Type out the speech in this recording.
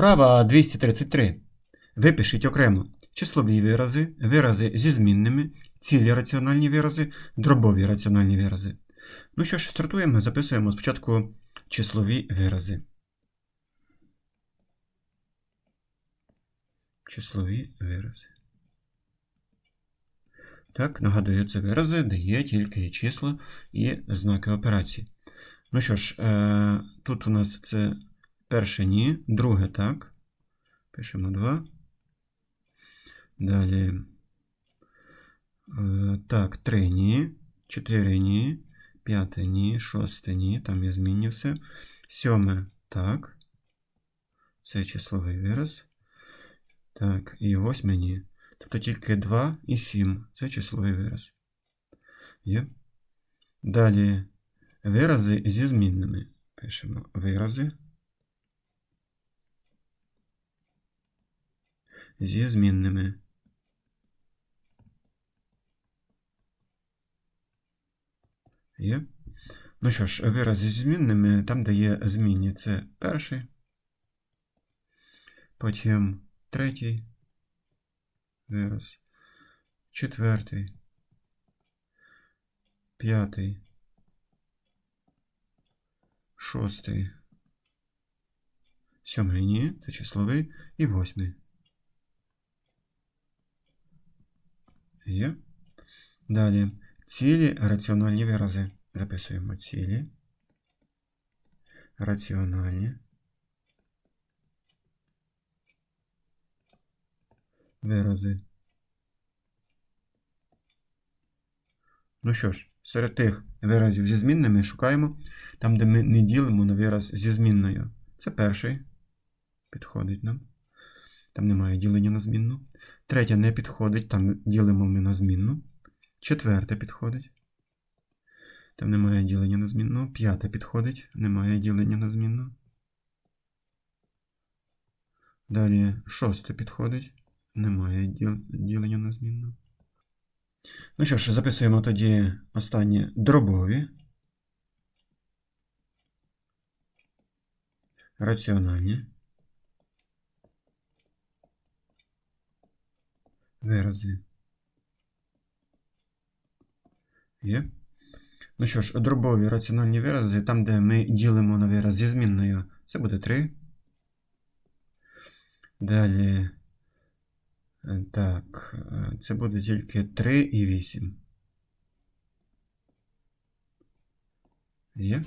Вправа 233. Випишіть окремо числові вирази, вирази зі змінними, цілі раціональні вирази, дробові раціональні вирази. Ну що ж, стартуємо, записуємо спочатку числові вирази. Числові вирази. Так, нагадую, це вирази, де є тільки числа і знаки операції. Ну що ж, е, тут у нас це перше ні, друге так. Пишемо 2. Далі. Е, так, 3 ні, 4 ні, 5 ні, 6 ні, там є змінні все. Сьоме так. Це числовий вираз. Так, і восьме ні. Тобто тільки 2 і 7 це числовий вираз. Є. Далі вирази зі змінними. Пишемо вирази. Зі змінними. Є. Ну що ж, вирази зі змінними, там, де є змінні, це перший. Потім третій вираз. Четвертий. П'ятий. Шостий. Сьомий ні, це числовий. І восьмий. Є. Далі. Цілі раціональні вирази. Записуємо цілі. Раціональні. Вирази. Ну що ж, серед тих виразів зі змінними шукаємо там, де ми не ділимо на вираз зі змінною. Це перший. Підходить нам. Там немає ділення на змінну. Третє не підходить, там ділимо ми на змінну. Четверте підходить. Там немає ділення на змінну. П'яте підходить, немає ділення на змінну. Далі шосте підходить, немає ділення на змінну. Ну що ж, записуємо тоді останні дробові. Раціональні. Вирази. Є. Ну що ж, дробові раціональні вирази, там, де ми ділимо на вираз зі змінною, це буде 3. Далі. е, Так, е, це буде тільки 3 і 8. Є.